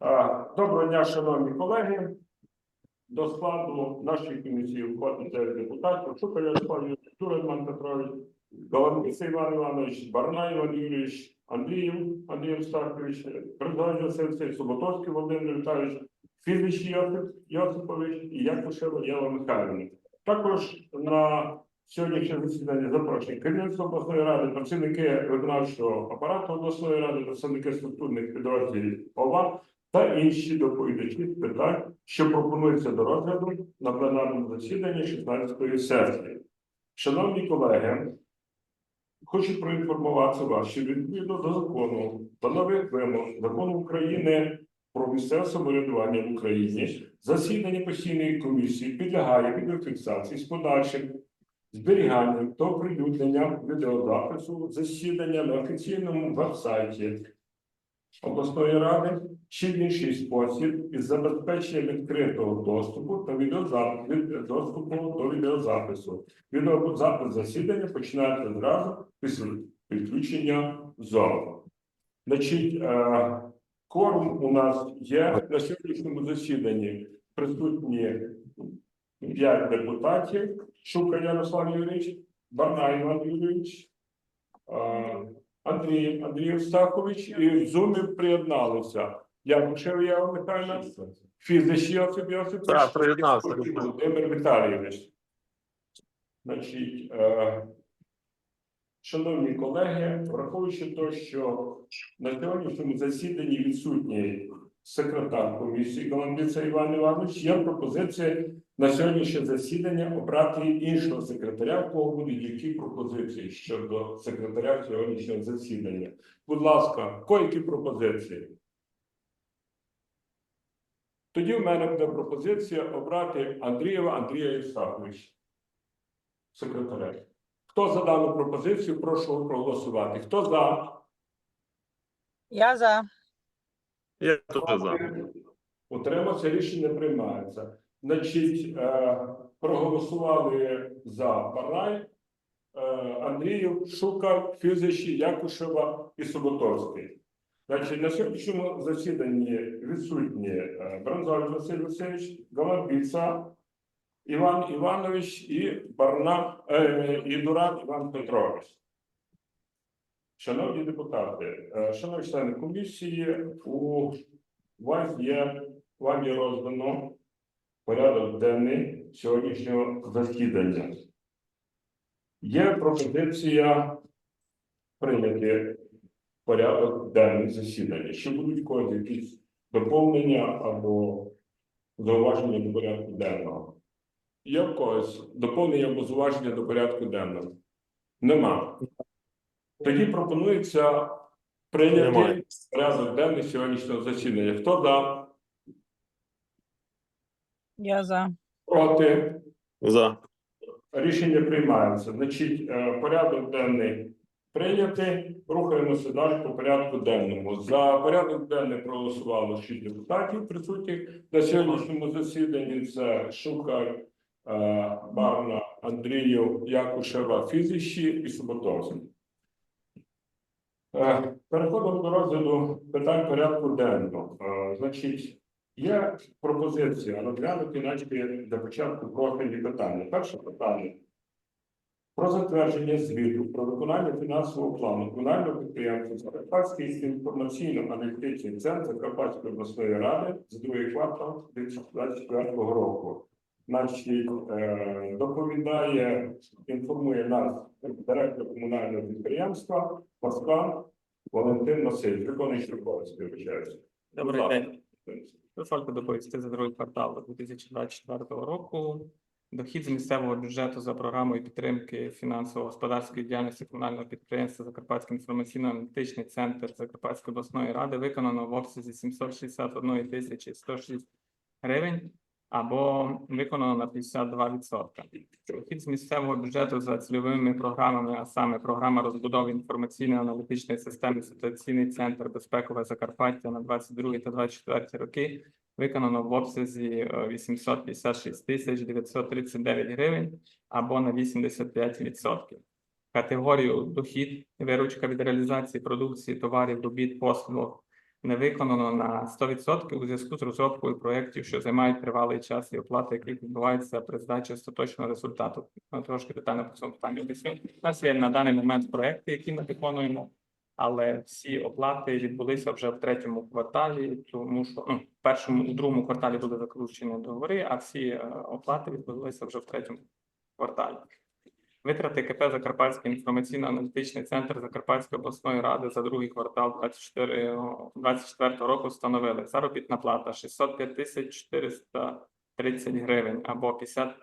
Доброго дня, шановні колеги. До складу нашої комісії входить дев'ять депутатів. Шукаль Ярослав Юрійович, Петрович, Головниця Іван Іванович, Барна Іван Юрійович, Андріїв Андрій Березович Василь Васильович, Суботовський Володимир Віталійович, Фізич Йосип Йосипович і Якушева Єва Михайлівна. Також на сьогоднішнє засідання запрошені керівництво обласної ради, працівники виконавчого апарату обласної ради, представники структурних підрозділів ОВА та інші доповідачі з питань, що пропонуються до розгляду на пленарному засіданні 16-ї сесії. Шановні колеги, хочу проінформувати вас, що відповідно до закону та нових вимог закону України про місцеве самоврядування в Україні засідання постійної комісії підлягає відеофіксації з подальшим зберіганням та оприлюдненням відеозапису засідання на офіційному веб-сайті обласної ради чи в інший спосіб із забезпечення відкритого доступу та від... доступу до відеозапису. Відеозапис засідання починається зразу після підключення залу. Значить, е... кворум у нас є на сьогоднішньому засіданні присутні п'ять депутатів. Шука Ярослав Юрійович, Барна Іван Юрійович, е, Андрій Андрій Остакович і в приєдналися. Якушев Єва Михайловна, Фізич Йосип Йосипович. Так, приєднався. Володимир Віталійович. Значить, е, шановні колеги, враховуючи те, що на сьогоднішньому засіданні відсутній секретар комісії Коломбіця Іван Іванович, є пропозиція на сьогоднішнє засідання обрати іншого секретаря, в кого будуть які пропозиції щодо секретаря сьогоднішнього засідання. Будь ласка, які пропозиції? Тоді в мене буде пропозиція обрати Андрієва Андрія Євстаковича, секретаря. Хто за дану пропозицію, прошу проголосувати. Хто за? Я за. Я теж за. Утримався, рішення приймається. Значить, е, проголосували за Барай, е, Андріїв, Шука, Фізичі, Якушева і Суботовський. Значить, на сьогоднішньому засіданні відсутні е, Василь Васильович, Голубіца, Іван Іванович і Барна е, і Дурак Іван Петрович. Шановні депутати, е, шановні члени комісії, у вас є вам є роздано порядок денний сьогоднішнього засідання. Є пропозиція прийняти порядок денний засідання. Чи будуть когось якісь доповнення або зауваження до порядку денного? Є в когось доповнення або зауваження до порядку денного? Нема. Тоді пропонується прийняти Немає. порядок денний сьогоднішнього засідання. Хто за? Я за. Проти? За. Рішення приймається. Значить, е, порядок денний прийнятий. Рухаємося далі по порядку денному. За порядок денний проголосувало 6 депутатів присутніх на сьогоднішньому засіданні. Це Шукар, е, Барна, Андріїв, Якушева, Фізичі і Суботовський. Е, Переходимо до розгляду питань порядку денного. Е, Значить, Є пропозиція розглянути наче для початку профільні питання. Перше питання про затвердження звіту про виконання фінансового плану комунального підприємства Закарпатський інформаційно-аналітичний центр Закарпатської обласної ради за другий квартал 2024 року. Значить, е, доповідає, інформує нас директор комунального підприємства Паскан Валентин Васильович, виконуючий обов'язки, вибачаюся. Добрий день. Дозвольте доповісти за другий квартал 2024 року. Дохід з місцевого бюджету за програмою підтримки фінансово-господарської діяльності комунального підприємства Закарпатський інформаційно-аналітичний центр Закарпатської обласної ради виконано в обсязі 761 тисячі 106 гривень або виконано на 52%. Дохід з місцевого бюджету за цільовими програмами, а саме програма розбудови інформаційно-аналітичної системи ситуаційний центр безпекове Закарпаття на 22 та 24 роки виконано в обсязі е, 856 тисяч 939 гривень або на 85%. Категорію дохід, виручка від реалізації продукції, товарів, робіт, послуг не виконано на 100% у зв'язку з розробкою проєктів, що займають тривалий час і оплати, яких відбуваються при здачі остаточного результату. Ну, Трошки детально по цьому питанню об'ясню. У нас є на даний момент проекти, які ми виконуємо, але всі оплати відбулися вже в третьому кварталі, тому що ну, в першому, у другому кварталі були заключені договори, а всі е, оплати відбулися вже в третьому кварталі. Витрати КП Закарпатський інформаційно-аналітичний центр Закарпатської обласної ради за другий квартал 24, 24 року становили заробітна плата 605 тисяч 430 гривень або 55%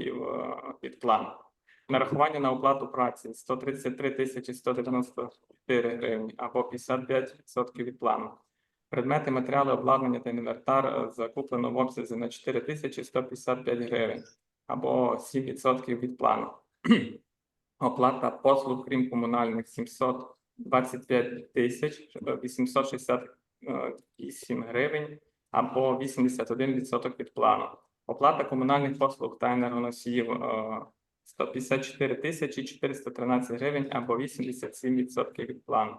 е, від плану. Нарахування на оплату праці 133 тисячі 194 гривні або 55% від плану. Предмети, матеріали, обладнання та інвентар е, закуплено в обсязі на 4 тисячі 155 гривень або 7% від плану. Оплата послуг, крім комунальних, 725 тисяч 868 гривень або 81% від плану. Оплата комунальних послуг та енергоносіїв е, 154 тисячі 413 гривень або 87% від плану.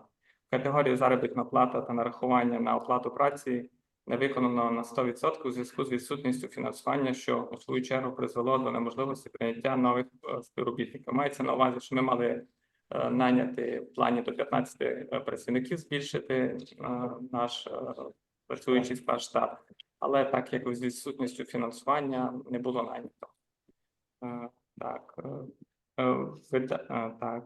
В категорії заробітна плата та нарахування на оплату праці не виконано на 100% у зв'язку з відсутністю фінансування, що у свою чергу призвело до неможливості прийняття нових е, співробітників. Мається на увазі, що ми мали е, найняти в плані до 15 е, працівників, збільшити наш працюючий штат, але так як з відсутністю фінансування не було найнято. Так, е, е, е, так.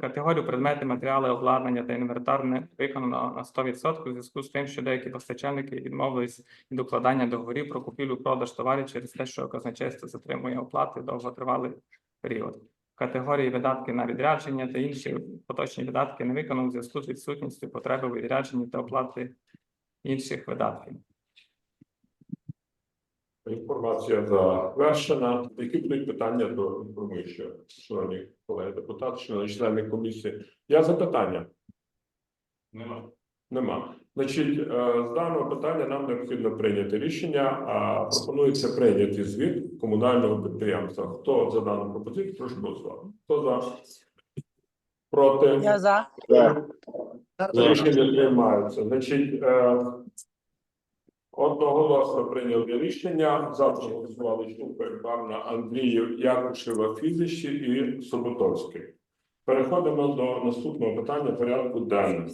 Категорію предмети, матеріали, обладнання та інвентар не виконано на 100% у зв'язку з тим, що деякі постачальники відмовились від укладання договорів про купівлю-продаж товарів через те, що казначейство затримує оплати довготривалий період. Категорії видатки на відрядження та інші поточні видатки не виконано у зв'язку з відсутністю потреби у відрядженні та оплати інших видатків. Інформація завершена. Які будуть питання до інформуючого, шановні колеги депутати, шановні члени комісії? Я запитання. Нема. Нема. Значить, е, з даного питання нам необхідно прийняти рішення. А пропонується прийняти звіт комунального підприємства. Хто за дану пропозицію? Прошу голосувати. Хто за? Проти? Я за. Рішення приймаються. Значить, е, одноголосно прийняли рішення. Завтра голосували Штупер, Барна, Андріїв, Якушева, Фізичі і Суботовський. Переходимо до наступного питання порядку денного.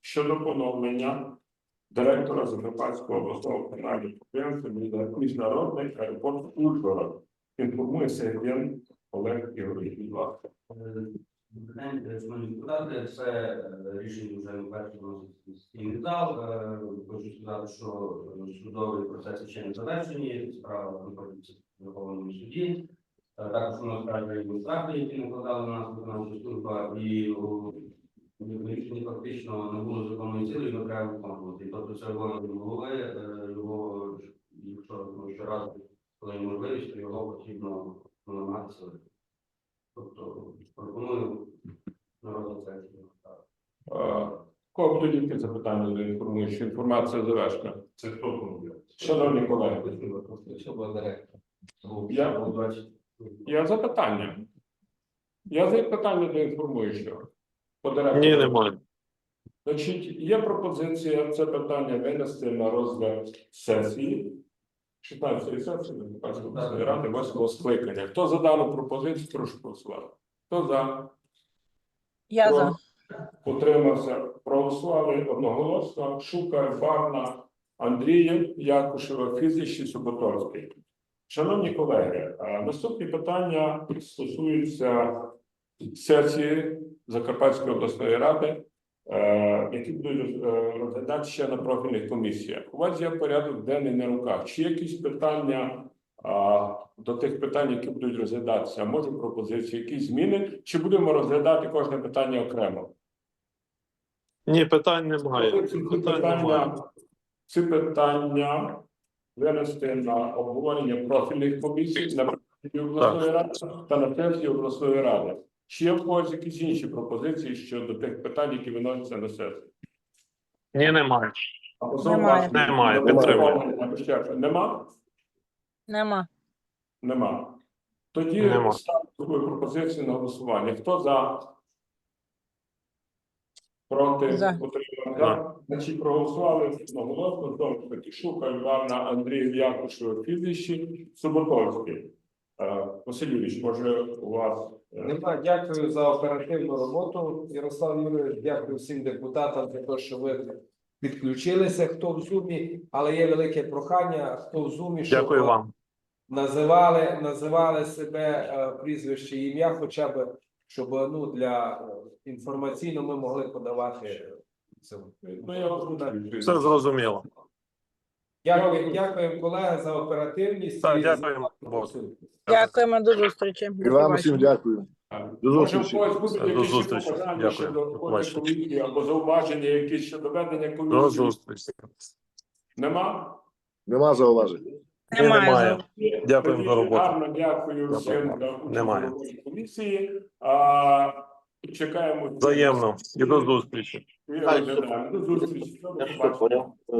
Щодо поновлення директора Закарпатського обласного комунального підприємства «Міжна- Міжнародний аеропорт Ужгород. Інформує Сергій Олег Ігорович. Будь ласка. Шановні депутати, це рішення вже вносить в сесійний зал. Е, Хочу сказати, що судові процеси ще не завершені, справа знаходиться в Верховному суді. Е, Також у нас каже адміністрації, які накладали на нас виконавча служба, і у рішенні фактично не було законної цілі, його треба виконувати. Тобто це обов'язок голови, е, його, якщо щоразу, коли є можливість, то його потрібно намагатися Тобто пропоную на розгляд сесії. Е, Кого будуть які запитання до інформуючої інформація завершена? Це хто Шановні колеги, Я- я запитання. Я запитання до інформуючого. По директору. Ні, немає. Значить, є пропозиція це питання винести на розгляд сесії. 16 сесії обласної ради 8 скликання. Хто за дану пропозицію, прошу голосувати. Хто за? Я за. Утримався. Проголосували одноголосно. Шукар, Барна, Андрієв, Якушева, Фізич і Суботовський. Шановні колеги, наступні питання стосуються сесії Закарпатської обласної ради, е, які будуть е, розглядати ще на профільних комісіях. У вас є порядок денний на руках. Чи якісь питання до тих питань, які будуть розглядатися? Може пропозиції, якісь зміни? Чи будемо розглядати кожне питання окремо? Ні, питань немає. Ці немає. питання, ці питання винести на обговорення профільних комісій на сесії обласної ради та на сесії обласної ради. Чи є в когось якісь інші пропозиції щодо тих питань, які виносяться на сесію? Ні, немає. Або Немає. Немає, підтримую. Немає. Нема? Нема. Нема. Тоді Нема. ставлю свою пропозицію на голосування. Хто за? Проти За. утримання. За. Значить, проголосували одноголосно. Знову ж таки, Шука, Івана, Андрій Якушев, Фізичі, Суботовський. Е, Василь Юрійович, може у вас е, Нема, дякую за оперативну роботу. Ярослав Юрійович, дякую всім депутатам за те, що ви підключилися, хто в зумі, але є велике прохання, хто в зумі, щоб Дякую вам. називали, називали себе е, прізвище і ім'я, хоча б щоб ну для е, інформаційно ми могли подавати це. ну, Все зрозуміло. Дякую, дякую, колеги, за оперативність. Так, і дякуємо. Дякуємо до зустрічі. І вам всім дякую. До Може, когось будуть До якісь ще зустрічі. побажання Дякую. щодо До роботи побачення. комісії або зауваження якісь щодо ведення До комісії? зустрічі. Нема? Нема зауважень. Ні, Немає. немає. Дякуємо Тоді за роботу. Гарно дякую всім за участь Немає. у роботі комісії. А, чекаємо. Взаємно. І до зустрічі. До зустрічі. До побачення.